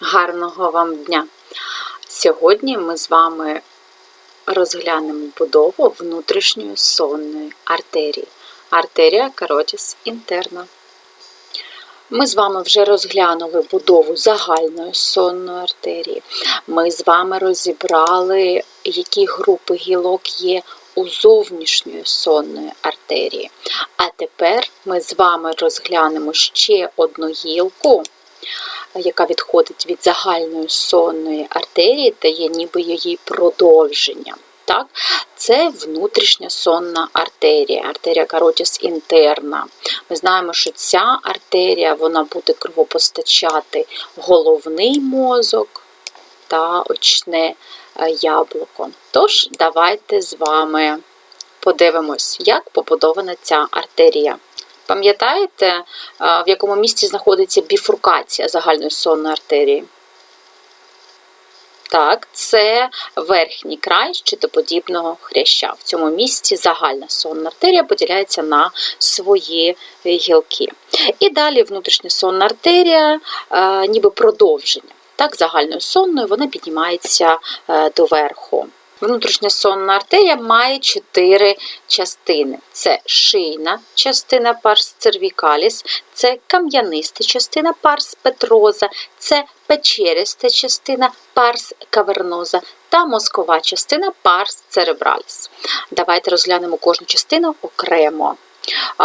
Гарного вам дня! Сьогодні ми з вами розглянемо будову внутрішньої сонної артерії. Артерія каротіс інтерна. Ми з вами вже розглянули будову загальної сонної артерії. Ми з вами розібрали, які групи гілок є у зовнішньої сонної артерії. А тепер ми з вами розглянемо ще одну гілку, яка відходить від загальної сонної артерії та є ніби її продовженням. Так? Це внутрішня сонна артерія, артерія каротіс інтерна. Ми знаємо, що ця артерія вона буде кровопостачати головний мозок та очне е, яблуко. Тож, давайте з вами подивимось, як побудована ця артерія. Пам'ятаєте, е, в якому місці знаходиться біфуркація загальної сонної артерії? Так, це верхній край щитоподібного хряща. В цьому місці загальна сонна артерія поділяється на свої гілки. І далі внутрішня сонна артерія, е, ніби продовження. Так, загальною сонною вона піднімається е, доверху. Внутрішня сонна артерія має чотири частини: це шийна частина парс cervicalis, це кам'яниста частина парс петроза, це печериста частина парс каверноза та мозкова частина парс cerebralis. Давайте розглянемо кожну частину окремо.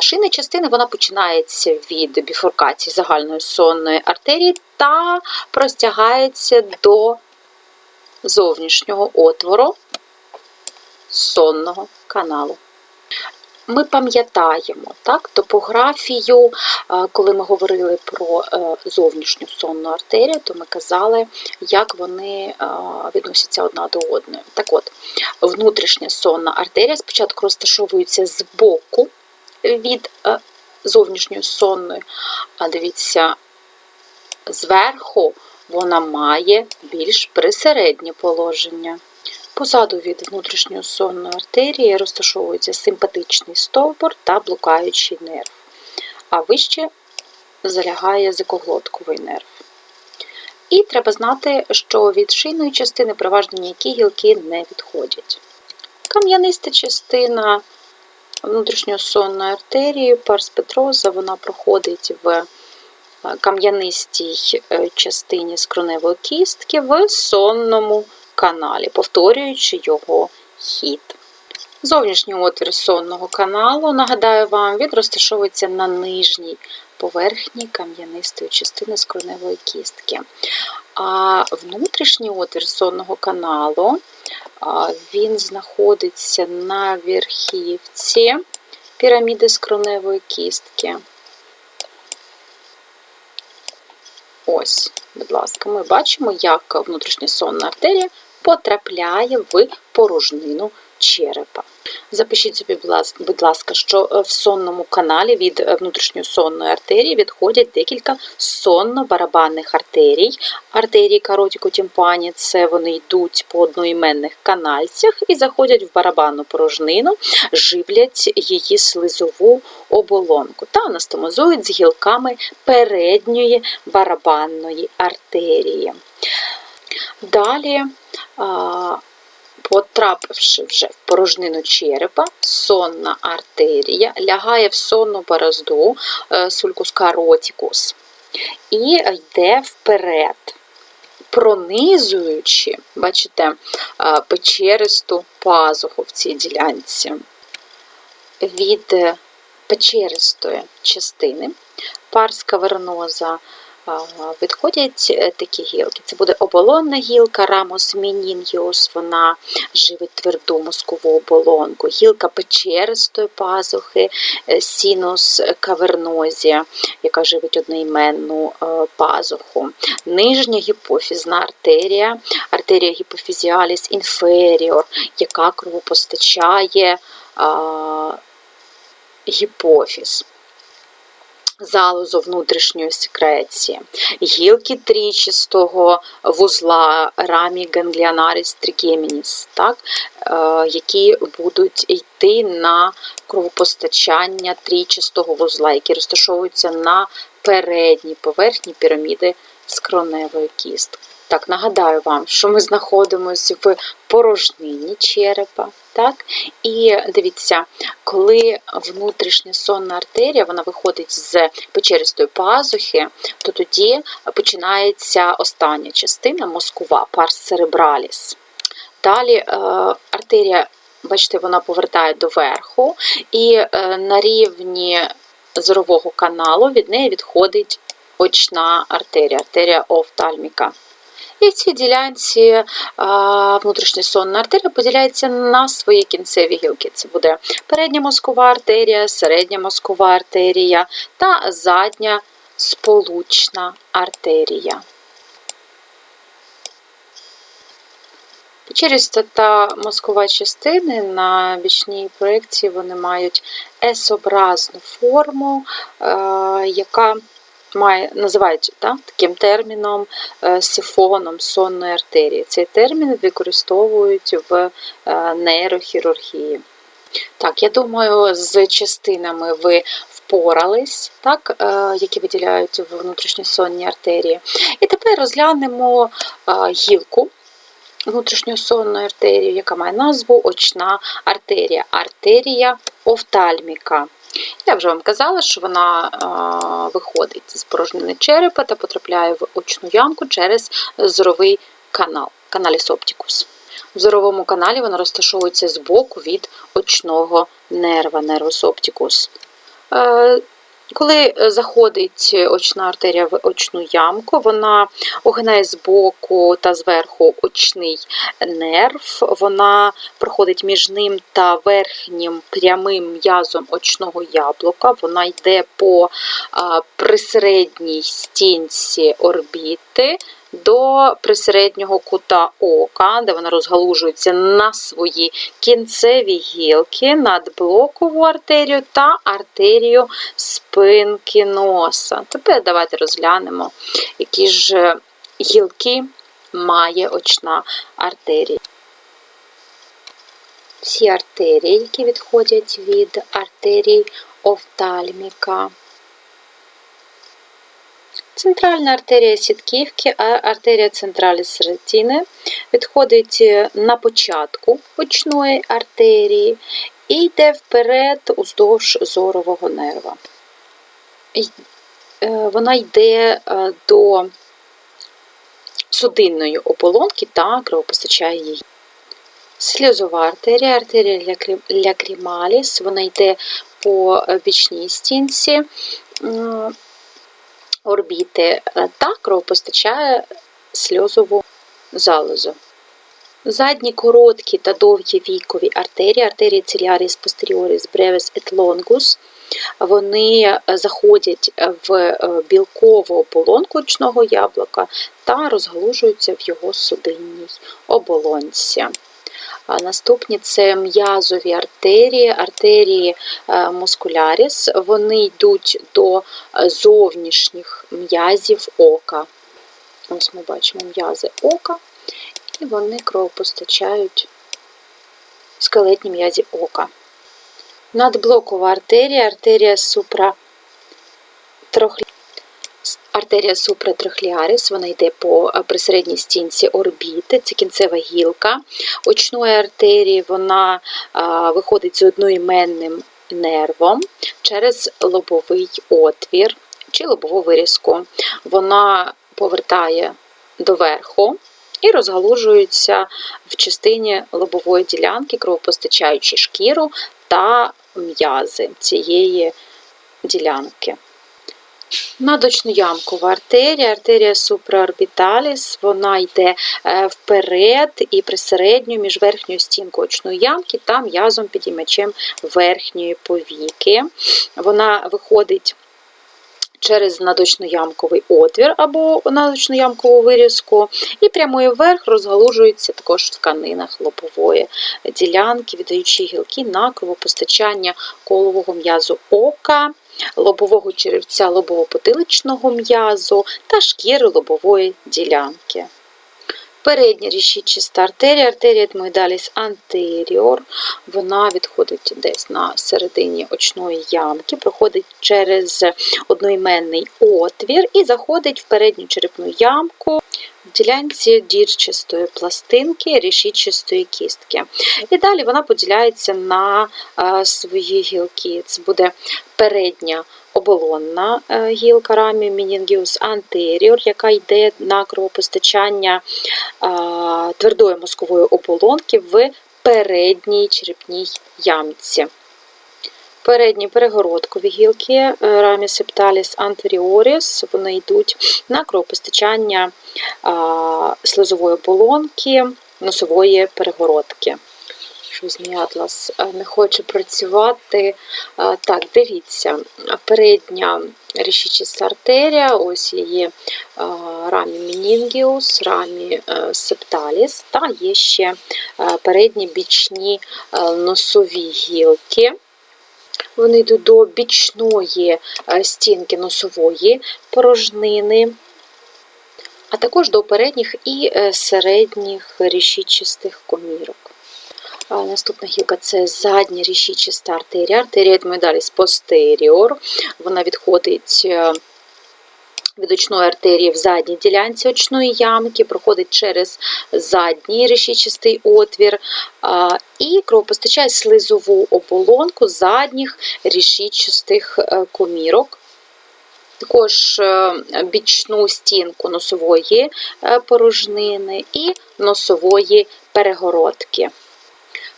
Шийна частина вона починається від біфуркації загальної сонної артерії та простягається до зовнішнього отвору сонного каналу. Ми пам'ятаємо так, топографію, коли ми говорили про е, зовнішню сонну артерію, то ми казали, як вони відносяться одна до одної. Так от, внутрішня сонна артерія спочатку розташовується збоку від е, зовнішньої сонної, а дивіться, зверху вона має більш присереднє положення. Позаду від внутрішньої сонної артерії розташовується симпатичний стовбур та блукаючий нерв, а вище залягає язикоглотковий нерв. І треба знати, що від шийної частини переважно ніякі гілки не відходять. Кам'яниста частина внутрішньої сонної артерії, парс петроза, вона проходить в кам'янистій е, частині скроневої кістки в сонному каналі, повторюючи його хід. Зовнішній отвір сонного каналу, нагадаю вам, він розташовується на нижній поверхні кам'янистої частини скроневої кістки. А внутрішній отвір сонного каналу він знаходиться на верхівці піраміди скроневої кістки. Ось, будь ласка, ми бачимо, як внутрішня сонна артерія потрапляє в порожнину черепа. Запишіть собі, будь ласка, що в сонному каналі від внутрішньої сонної артерії відходять декілька сонно-барабанних артерій. Артерії каротіко-тімпані – це вони йдуть по одноіменних канальцях і заходять в барабанну порожнину, живлять її слизову оболонку та анастомозують з гілками передньої барабанної артерії. Далі Потрапивши вже в порожнину черепа, сонна артерія лягає в сонну борозду е, сулькус каротікус і йде вперед, пронизуючи, бачите, е, печеристу пазуху в цій ділянці. Від печеристої частини парська верноза відходять е, такі гілки. Це буде оболонна гілка, рамус мінінгіус, вона живить тверду мозкову оболонку, гілка печеристої пазухи, е, синус кавернозія, яка живить одноіменну е, пазуху, нижня гіпофізна артерія, артерія гіпофізіаліс інферіор, яка кровопостачає гіпофіз залозу внутрішньої секреції, гілки трічистого вузла рамі ganglionaris trigeminис, так, е, які будуть йти на кровопостачання трічистого вузла, які розташовуються на передній поверхні піраміди скроневої кістки. Так, нагадаю вам, що ми знаходимося в порожнині черепа. Так? І дивіться, коли внутрішня сонна артерія вона виходить з печеристої пазухи, то тоді починається остання частина мозкова, парс церебраліс. Далі е, артерія, бачите, вона повертає до верху, і е, на рівні зорового каналу від неї відходить очна артерія, артерія офтальміка. І в цій ділянці а, внутрішня сонна артерія поділяється на свої кінцеві гілки. Це буде передня мозкова артерія, середня мозкова артерія та задня сполучна артерія. Печеріста та мозкова частини на бічній проекції вони мають есобразну форму, яка має, називають так, таким терміном е, сифоном сонної артерії. Цей термін використовують в е, нейрохірургії. Так, я думаю, з частинами ви впорались, так, е, які виділяють в внутрішньосонній артерії. І тепер розглянемо гілку внутрішньосонної артерії, яка має назву очна артерія, артерія офтальміка. Я вже вам казала, що вона е, виходить з порожнини черепа та потрапляє в очну ямку через зоровий канал, каналіс оптикус. В зоровому каналі вона розташовується збоку від очного нерва, нервус оптикус. Е, коли заходить очна артерія в очну ямку, вона огинає з боку та зверху очний нерв, вона проходить між ним та верхнім прямим м'язом очного яблука, вона йде по присередній стінці орбіти до присереднього кута ока, де вона розгалужується на свої кінцеві гілки, надблокову артерію та артерію спинки носа. Тепер давайте розглянемо, які ж гілки має очна артерія. Всі артерії, які відходять від артерій офтальміка. Центральна артерія сітківки, артерія централіс ретіни відходить на початку очної артерії і йде вперед уздовж зорового нерва. Е, вона йде е, до судинної оболонки та кровопостачає її. Сльозова артерія, артерія лякрімаліс, вона йде по бічній стінці орбіти та кровопостачає сльозову залозу. Задні короткі та довгі вікові артерії, артерії циліаріс posteriorис brevis et longus, вони заходять в білкову оболонку очного яблука та розгалужуються в його судинній оболонці. Наступні це м'язові артерії, артерії е, мускуляріс, вони йдуть до е, зовнішніх м'язів ока. Ось ми бачимо м'язи ока, і вони кровопостачають скелетні м'язі ока. Надблокова артерія, артерія супра Артерія супратрахліаріс, вона йде по е, присередній стінці орбіти, це кінцева гілка. Очної артерії вона е, виходить з одноіменним нервом через лобовий отвір чи лобову вирізку. Вона повертає доверху і розгалужується в частині лобової ділянки, кровопостачаючи шкіру та м'язи цієї ділянки. Надочноямкова артерія, артерія суpraорбіталіс, вона йде е, вперед і присередньо між верхньою стінкою очної ямки та м'язом підіймачем верхньої повіки. Вона виходить через надочноямковий отвір або надочноямкову вирізку, і прямує вверх розгалужується також в тканинах лобової ділянки, віддаючи гілки на кровопостачання колового м'язу ока лобового черевця лобово-потиличного м'язу та шкіри лобової ділянки. Передня рішічиста артерія, артерія етмоїдаліс антеріор. Вона відходить десь на середині очної ямки, проходить через одноіменний отвір і заходить в передню черепну ямку ділянці дірчастої пластинки, рішічастої кістки. І далі вона поділяється на е, свої гілки. Це буде передня оболонна е, гілка рамі Meningius anterior, яка йде на кровопостачання е, твердої мозкової оболонки в передній черепній ямці. Передні перегородкові гілки е, Ramia septalis вони йдуть на кровопостачання слизової оболонки, носової перегородки. Щось атлас е, не хоче працювати. Е, Так, дивіться, передня рішічиста артерія, ось її рамі Meningius, рамі септаліс, та є ще передні бічні носові гілки. Вони йдуть до бічної е, стінки носової порожнини, а також до передніх і е, середніх рішічистих комірок. Наступна гілка це задня рішічиста артерія, артерія з постеріор. Вона відходить е, від очної артерії в задній ділянці очної ямки, проходить через задній решічистий отвір і кровопостачає слизову оболонку задніх рішічистих е, комірок. Також е, бічну стінку носової е, порожнини і носової перегородки.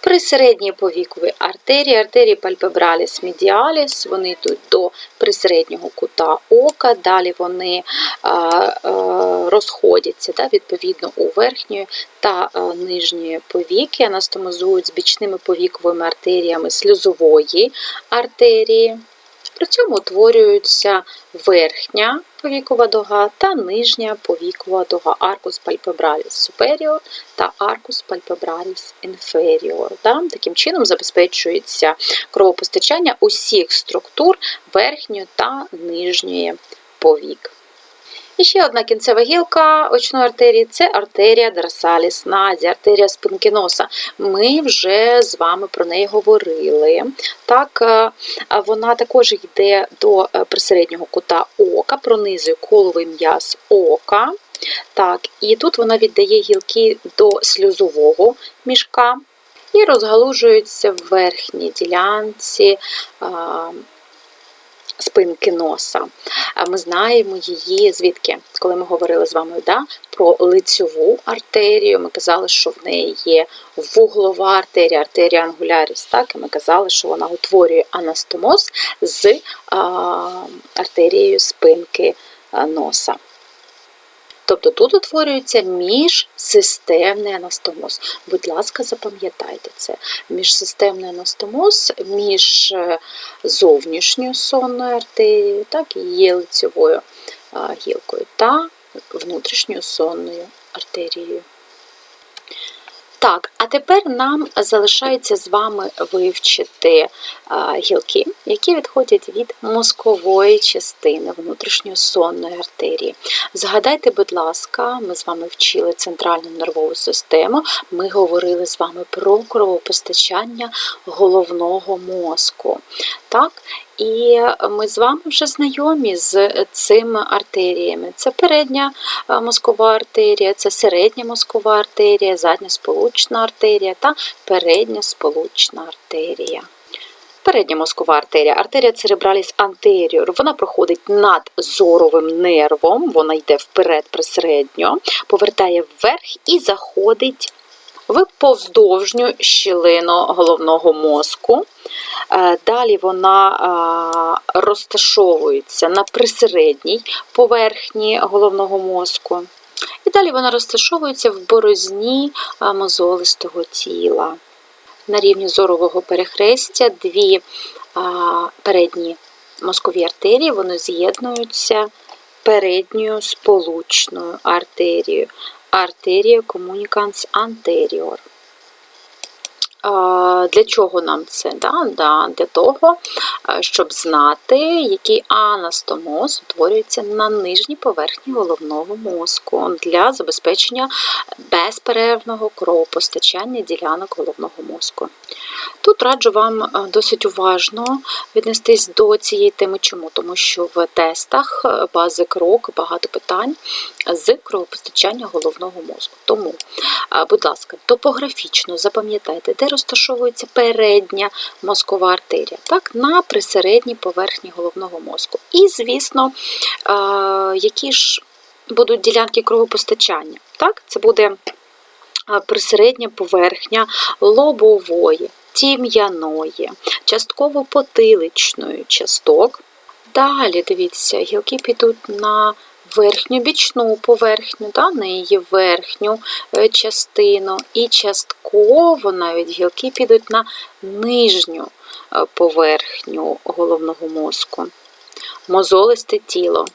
При середній повіковій артерії, артерії пальпебраліс медіаліс, вони йдуть до присереднього кута ока, далі вони а, а, розходяться да, відповідно у верхньої та а, нижньої повіки, анастомозують з бічними повіковими артеріями сльозової артерії. При цьому утворюються верхня повікова дога та нижня повікова дога аркус palpebralis superior та аркус palpebralis inferior. Таким чином забезпечується кровопостачання усіх структур верхньої та нижньої повік. І ще одна кінцева гілка очної артерії це артерія драсаліс назі, артерія спинки носа. Ми вже з вами про неї говорили. Так, е, Вона також йде до е, присереднього кута ока, пронизує коловий м'яз ока. Так, І тут вона віддає гілки до сльозового мішка і розгалужується в верхній ділянці спинки носа. Ми знаємо її звідки, коли ми говорили з вами да, про лицьову артерію, ми казали, що в неї є вуглова артерія, артерія ангуляріс. Так, і ми казали, що вона утворює анастомоз з а, артерією спинки носа. Тобто тут утворюється міжсистемний анастомоз. Будь ласка, запам'ятайте це. Міжсистемний анастомоз між е, зовнішньою сонною артерією, так, і її лицевою гілкою, та внутрішньою сонною артерією. Так, а тепер нам залишається з вами вивчити гілки, які відходять від мозкової частини внутрішньої сонної артерії. Згадайте, будь ласка, ми з вами вчили центральну нервову систему, ми говорили з вами про кровопостачання головного мозку. Так? І ми з вами вже знайомі з цими артеріями. Це передня мозкова артерія, це середня мозкова артерія, задня сполучна артерія та передня сполучна артерія. Передня мозкова артерія, артерія церебраліс антеріор, вона проходить над зоровим нервом, вона йде вперед присередньо, повертає вверх і заходить в повздовжню щілину головного мозку. Е, далі вона е, розташовується на присередній поверхні головного мозку. І далі вона розташовується в борозні е, мозолистого тіла. На рівні зорового перехрестя дві передні мозкові артерії вони з'єднуються передньою сполучною артерією артерія комуніканс антеріор. Для чого нам це? Да? Да, Для того, щоб знати, який анастомоз утворюється на нижній поверхні головного мозку для забезпечення безперервного кровопостачання ділянок головного мозку. Тут раджу вам досить уважно віднестись до цієї теми. Чому? Тому що в тестах бази крок багато питань з кровопостачання головного мозку. Тому, будь ласка, топографічно запам'ятайте, де розташовується передня мозкова артерія, так, на присередній поверхні головного мозку. І, звісно, які ж будуть ділянки кровопостачання. Так, Це буде присередня поверхня лобової, тім'яної, частково потиличної часток. Далі, дивіться, гілки підуть на верхню бічну поверхню, да, на її верхню е, частину, і частково навіть гілки підуть на нижню е, поверхню головного мозку, мозолисте тіло,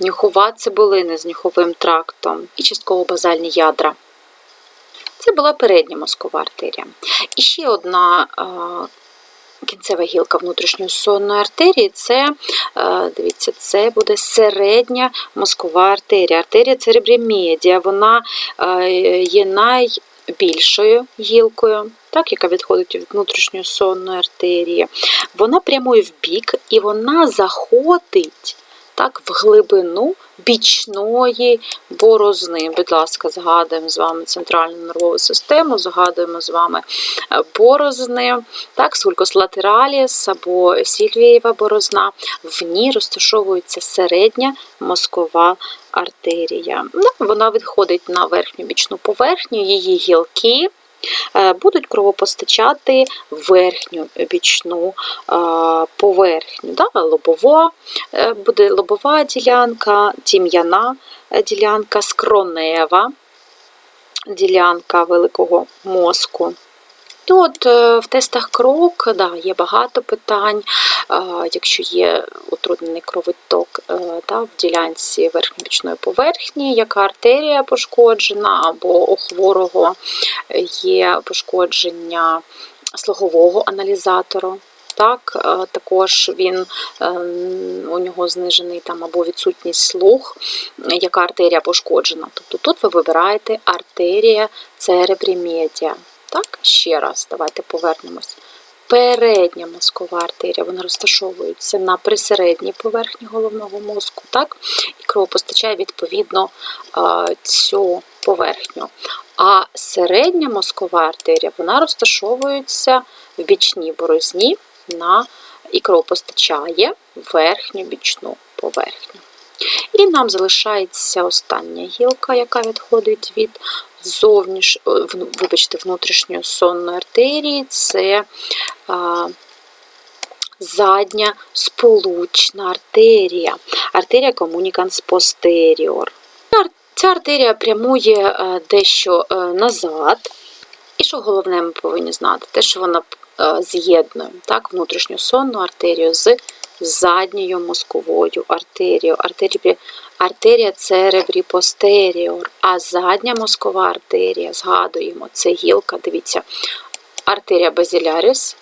нюхова цибулини з нюховим трактом і частково базальні ядра. Це була передня мозкова артерія. І ще одна кінцева гілка внутрішньої сонної артерії це, е, дивіться, це буде середня мозкова артерія. Артерія церебрімедія, вона е, є найбільшою гілкою, так, яка відходить від внутрішньої сонної артерії. Вона прямує в бік і вона заходить так, в глибину бічної борозни. Будь ласка, згадуємо з вами центральну нервову систему, згадуємо з вами е, борозни, так, сулькос латераліс або сільвієва борозна. В ній розташовується середня мозкова артерія. Вона відходить на верхню бічну поверхню, її гілки. Е, будуть кровопостачати верхню бічну е, поверхню. Да? Лобова, е, буде лобова ділянка, тім'яна ділянка, скронева ділянка великого мозку. І от в тестах крок да, є багато питань, якщо є утруднений кровоток да, в ділянці верхньобічної поверхні, яка артерія пошкоджена, або у хворого є пошкодження слугового аналізатору. Так, Також він, у нього знижений там або відсутність слух, яка артерія пошкоджена. Тобто тут ви вибираєте артерія церебрімедія. Так, ще раз, давайте повернемось. Передня мозкова артерія, вона розташовується на присередній поверхні головного мозку, так? і кровопостачає відповідно цю поверхню. А середня мозкова артерія вона розташовується в бічній борозні на і кровопостачає верхню бічну поверхню. І нам залишається остання гілка, яка відходить від зовніш... вибачте, внутрішньої сонної артерії, це а, задня сполучна артерія, артерія комуніканс постеріор. Ця артерія прямує е, дещо е, назад. І що головне, ми повинні знати, те, що вона е, з'єднує так, внутрішню сонну артерію з задньою мозковою артерією. Артерія, артерія церебрі постеріор, а задня мозкова артерія, згадуємо, це гілка, дивіться, артерія базіляріс,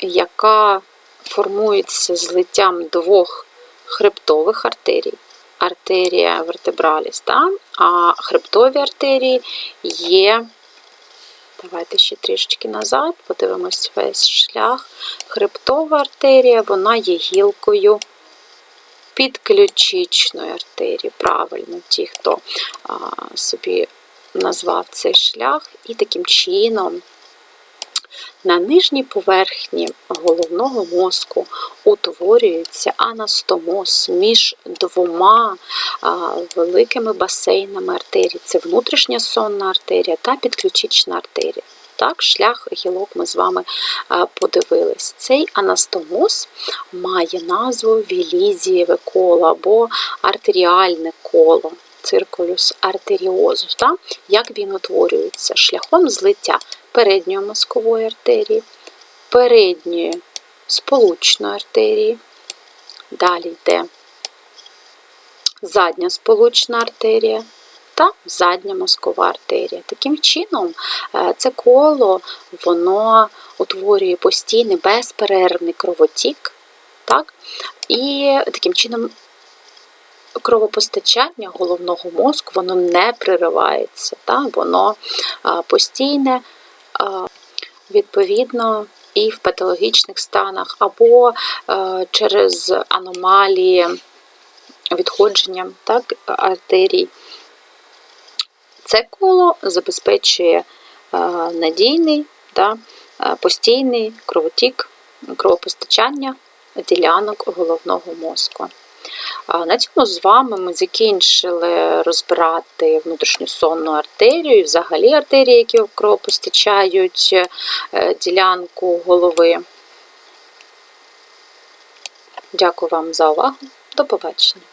яка формується злиттям двох хребтових артерій. Артерія вертебраліс, да? а хребтові артерії є Давайте ще трішечки назад, подивимось весь шлях. Хребтова артерія, вона є гілкою підключичної артерії. Правильно, ті, хто а, собі назвав цей шлях, і таким чином на нижній поверхні головного мозку утворюється анастомоз між двома великими басейнами артерій. Це внутрішня сонна артерія та підключична артерія. Так, шлях гілок ми з вами подивились. Цей анастомоз має назву вілізієве коло або артеріальне коло. Циркулюс артеріозус, так? як він утворюється шляхом злиття передньої мозкової артерії, передньої сполучної артерії, далі йде задня сполучна артерія та задня мозкова артерія. Таким чином, е, це коло воно утворює постійний безперервний кровотік, так? і таким чином кровопостачання головного мозку воно не приривається, так? воно постійне, відповідно, і в патологічних станах, або а, через аномалії відходження так, артерій. Це коло забезпечує надійний та постійний кровотік, кровопостачання ділянок головного мозку. На цьому з вами ми закінчили розбирати внутрішньосонну артерію і взагалі артерії, які кровопостачають е, ділянку голови. Дякую вам за увагу. До побачення.